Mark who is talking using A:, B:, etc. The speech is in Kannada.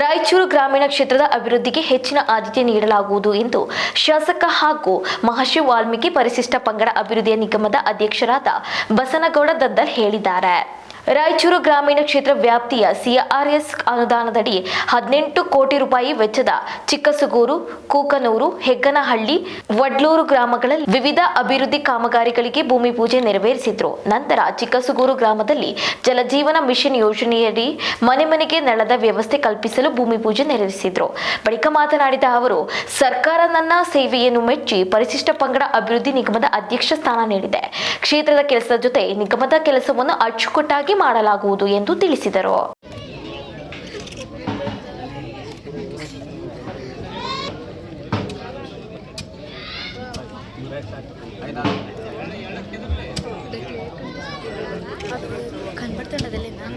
A: ರಾಯಚೂರು ಗ್ರಾಮೀಣ ಕ್ಷೇತ್ರದ ಅಭಿವೃದ್ಧಿಗೆ ಹೆಚ್ಚಿನ ಆದ್ಯತೆ ನೀಡಲಾಗುವುದು ಎಂದು ಶಾಸಕ ಹಾಗೂ ಮಹರ್ಷಿ ವಾಲ್ಮೀಕಿ ಪರಿಶಿಷ್ಟ ಪಂಗಡ ಅಭಿವೃದ್ಧಿಯ ನಿಗಮದ ಅಧ್ಯಕ್ಷರಾದ ಬಸನಗೌಡ ದದ್ದಲ್ ಹೇಳಿದ್ದಾರೆ. ರಾಯಚೂರು ಗ್ರಾಮೀಣ ಕ್ಷೇತ್ರ ವ್ಯಾಪ್ತಿಯ ಸಿಆರ್ಎಸ್ ಅನುದಾನದಡಿ ಹದಿನೆಂಟು ಕೋಟಿ ರೂಪಾಯಿ ವೆಚ್ಚದ ಚಿಕ್ಕಸುಗೂರು, ಕೂಕನೂರು, ಹೆಗ್ಗನಹಳ್ಳಿ, ವಡ್ಲೂರು ಗ್ರಾಮಗಳಲ್ಲಿ ವಿವಿಧ ಅಭಿವೃದ್ಧಿ ಕಾಮಗಾರಿಗಳಿಗೆ ಭೂಮಿ ಪೂಜೆ ನೆರವೇರಿಸಿದ್ರು. ನಂತರ ಚಿಕ್ಕಸುಗೂರು ಗ್ರಾಮದಲ್ಲಿ ಜಲಜೀವನ ಮಿಷನ್ ಯೋಜನೆಯಡಿ ಮನೆ ಮನೆಗೆ ನಳದ ವ್ಯವಸ್ಥೆ ಕಲ್ಪಿಸಲು ಭೂಮಿ ಪೂಜೆ ನೆರವೇರಿಸಿದ್ರು. ಬಳಿಕ ಮಾತನಾಡಿದ ಅವರು, ಸರ್ಕಾರ ನನ್ನ ಸೇವೆಯನ್ನು ಮೆಚ್ಚಿ ಪರಿಶಿಷ್ಟ ಪಂಗಡ ಅಭಿವೃದ್ಧಿ ನಿಗಮದ ಅಧ್ಯಕ್ಷ ಸ್ಥಾನ ನೀಡಿದೆ. ಕ್ಷೇತ್ರದ ಕೆಲಸದ ಜೊತೆ ನಿಗಮದ ಕೆಲಸವನ್ನು ಅಚ್ಚುಕಟ್ಟಾಗಿ ನೇಮಕಾತಿ ಮಾಡಲಾಗುವುದು ಎಂದು ತಿಳಿಸಿದರು.
B: ಕನ್ಬರ್ತೇನೆ ಅದರಲ್ಲಿ ನಾನು